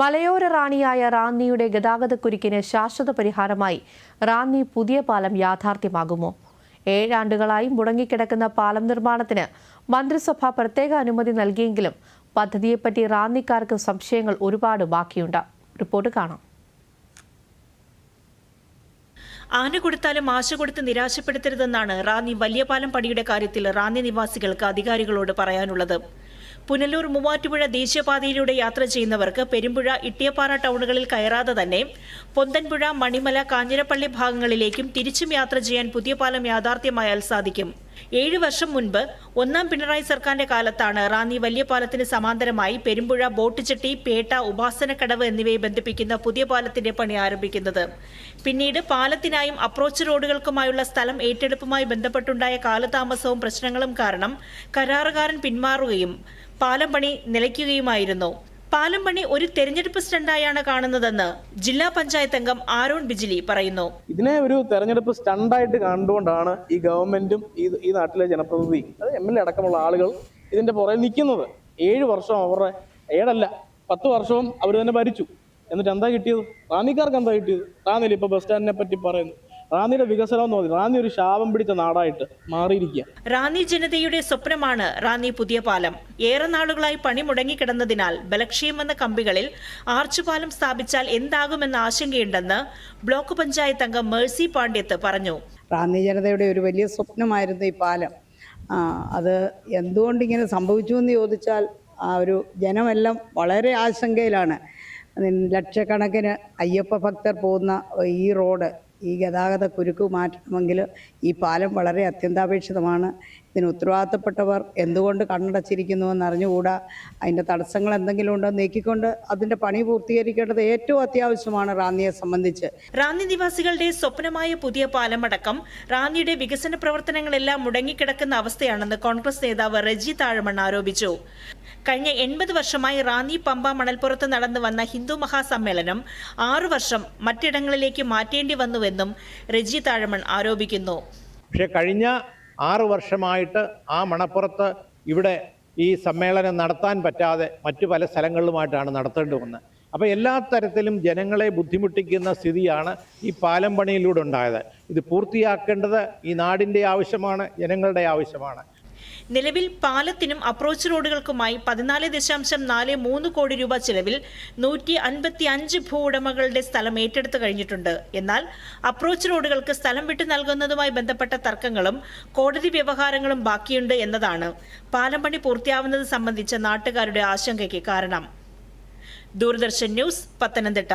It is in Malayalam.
മലയോര റാണിയായ റാന്നിയുടെ ഗതാഗതക്കുരുക്കിന് ശാശ്വത പരിഹാരമായി റാന്നി പുതിയ പാലം യാഥാർത്ഥ്യമാകുമോ? ഏഴാണ്ടുകളായി മുടങ്ങിക്കിടക്കുന്ന പാലം നിർമ്മാണത്തിന് മന്ത്രിസഭ പ്രത്യേക അനുമതി നൽകിയെങ്കിലും പദ്ധതിയെപ്പറ്റി റാന്നിക്കാർക്ക് സംശയങ്ങൾ ഒരുപാട് ബാക്കിയുണ്ട്. റിപ്പോർട്ട് കാണാം. ആന കൊടുത്താലും ആശ കൊടുത്ത് നിരാശപ്പെടുത്തരുതെന്നാണ് റാന്നി വലിയപാലം പടിയുടെ കാര്യത്തിൽ റാന്നി നിവാസികൾക്ക് അധികാരികളോട് പറയാനുള്ളത്. പുനലൂർ മൂവാറ്റുപുഴ ദേശീയപാതയിലൂടെ യാത്ര ചെയ്യുന്നവർക്ക് പെരുമ്പുഴ ഇട്ടിയപ്പാറ ടൗണുകളിൽ കയറാതെ തന്നെ പൊന്തൻപുഴ മണിമല കാഞ്ഞിരപ്പള്ളി ഭാഗങ്ങളിലേക്കും തിരിച്ചും യാത്ര ചെയ്യാൻ പുതിയ പാലം യാഥാർത്ഥ്യമായാൽ സാധിക്കും. ഏഴ് വർഷം മുൻപ് ഒന്നാം പിണറായി സർക്കാരിന്റെ കാലത്താണ് റാന്നി വലിയ പാലത്തിന് സമാന്തരമായി പെരുമ്പുഴ ബോട്ടുചെട്ടി പേട്ട ഉപാസനക്കടവ് എന്നിവയെ ബന്ധിപ്പിക്കുന്ന പുതിയ പാലത്തിന്റെ പണി ആരംഭിക്കുന്നത്. പിന്നീട് പാലത്തിനായും അപ്രോച്ച് റോഡുകൾക്കുമായുള്ള സ്ഥലം ഏറ്റെടുപ്പുമായി ബന്ധപ്പെട്ടുണ്ടായ കാലതാമസവും പ്രശ്നങ്ങളും കാരണം കരാറുകാരൻ പിന്മാറുകയും പാലം പണി നിലയ്ക്കുകയുമായിരുന്നു. പാലം പണി ഒരു തെരഞ്ഞെടുപ്പ് സ്റ്റണ്ടായാണ് കാണുന്നതെന്ന് ജില്ലാ പഞ്ചായത്ത് അംഗം ആരോൺ ബിജിലി പറയുന്നു. ഇതിനെ ഒരു തെരഞ്ഞെടുപ്പ് സ്റ്റണ്ടായിട്ട് കണ്ടുകൊണ്ടാണ് ഈ ഗവൺമെന്റും ഈ നാട്ടിലെ ജനപ്രതിനിധി അത് എം എൽ എ അടക്കമുള്ള ആളുകൾ ഇതിന്റെ പുറകിൽ നിൽക്കുന്നത്. ഏഴ് വർഷം അവരുടെ ഏഴല്ല പത്ത് വർഷവും അവർ തന്നെ ഭരിച്ചു. എന്നിട്ട് എന്താ കിട്ടിയത്? റാന്നിക്കാർക്ക് എന്താ കിട്ടിയത്? റാന്നിൽ ഇപ്പൊ ബസ് സ്റ്റാൻഡിനെ പറ്റി പറയുന്നു. റാന്നിയുടെ വികസനം എന്ന് പറഞ്ഞാൽ റാന്നി ഒരു ശാപം പിടിച്ച നാടായിട്ട് മാറിയിരിക്കുക റാന്നി ജനതയുടെ സ്വപ്നമാണ് റാന്നി പുതിയ പാലം. ഏറെ നാളുകളായി പണി മുടങ്ങിക്കിടന്നതിനാൽ ബലക്ഷയം വന്ന കമ്പികളിൽ ആർച്ചുപാലം സ്ഥാപിച്ചാൽ എന്താകുമെന്ന ആശങ്കയുണ്ടെന്ന് ബ്ലോക്ക് പഞ്ചായത്ത് അംഗം മേഴ്സി പാണ്ഡ്യത്ത് പറഞ്ഞു. റാന്നി ജനതയുടെ ഒരു വലിയ സ്വപ്നമായിരുന്നു ഈ പാലം. അത് എന്തുകൊണ്ട് ഇങ്ങനെ സംഭവിച്ചു എന്ന് ചോദിച്ചാൽ ആ ഒരു ജനമെല്ലാം വളരെ ആശങ്കയിലാണ്. ലക്ഷക്കണക്കിന് അയ്യപ്പ ഭക്തർ പോകുന്ന ഈ റോഡ് ഈ ഗതാഗത കുരുക്ക് മാറ്റണമെങ്കിൽ ഈ പാലം വളരെ അത്യന്താപേക്ഷിതമാണ്. ഇതിന് ഉത്തരവാദിത്തപ്പെട്ടവർ എന്തുകൊണ്ട് കണ്ണടച്ചിരിക്കുന്നുവെന്ന് അറിഞ്ഞുകൂടാ. അതിന്റെ തടസ്സങ്ങൾ എന്തെങ്കിലും ഉണ്ടോ നീക്കിക്കൊണ്ട് അതിന്റെ പണി പൂർത്തീകരിക്കേണ്ടത് ഏറ്റവും അത്യാവശ്യമാണ് റാന്നിയെ സംബന്ധിച്ച്. റാന്നി നിവാസികളുടെ സ്വപ്നമായ പുതിയ പാലമടക്കം റാന്നിയുടെ വികസന പ്രവർത്തനങ്ങളെല്ലാം മുടങ്ങിക്കിടക്കുന്ന അവസ്ഥയാണെന്ന് കോൺഗ്രസ് നേതാവ് റെജി താഴമൺ ആരോപിച്ചു. കഴിഞ്ഞ എൺപത് വർഷമായി റാന്നി പമ്പ മണൽപ്പുറത്ത് നടന്നു വന്ന ഹിന്ദു മഹാസമ്മേളനം ആറു വർഷം മറ്റിടങ്ങളിലേക്ക് മാറ്റേണ്ടി വന്നുവെന്നും രജി താഴമൺ ആരോപിക്കുന്നു. പക്ഷേ കഴിഞ്ഞ ആറു വർഷമായിട്ട് ആ മണപ്പുറത്ത് ഇവിടെ ഈ സമ്മേളനം നടത്താൻ പറ്റാതെ മറ്റു പല സ്ഥലങ്ങളിലുമായിട്ടാണ് നടത്തേണ്ടി വന്നത്. അപ്പോൾ എല്ലാ തരത്തിലും ജനങ്ങളെ ബുദ്ധിമുട്ടിക്കുന്ന സ്ഥിതിയാണ് ഈ പാലം പണിയിലൂടെ ഉണ്ടായത്. ഇത് പൂർത്തിയാക്കേണ്ടത് ഈ നാടിന്റെ ആവശ്യമാണ് ജനങ്ങളുടെ ആവശ്യമാണ്. നിലവിൽ പാലത്തിനും അപ്രോച്ച് റോഡുകൾക്കുമായി പതിനാല് ദശാംശം നാല് മൂന്ന് കോടി രൂപ ചിലവിൽ നൂറ്റി അൻപത്തി അഞ്ച് ഭൂ ഉടമകളുടെ സ്ഥലം ഏറ്റെടുത്തു കഴിഞ്ഞിട്ടുണ്ട്. എന്നാൽ അപ്രോച്ച് റോഡുകൾക്ക് സ്ഥലം വിട്ടു നൽകുന്നതുമായി ബന്ധപ്പെട്ട തർക്കങ്ങളും കോടതി വ്യവഹാരങ്ങളും ബാക്കിയുണ്ട് എന്നതാണ്. പാലം പണി പൂർത്തിയാവുന്നത് സംബന്ധിച്ച നാട്ടുകാരുടെ ആശങ്കയ്ക്ക് കാരണം. ദൂരദർശൻ ന്യൂസ് പത്തനംതിട്ട.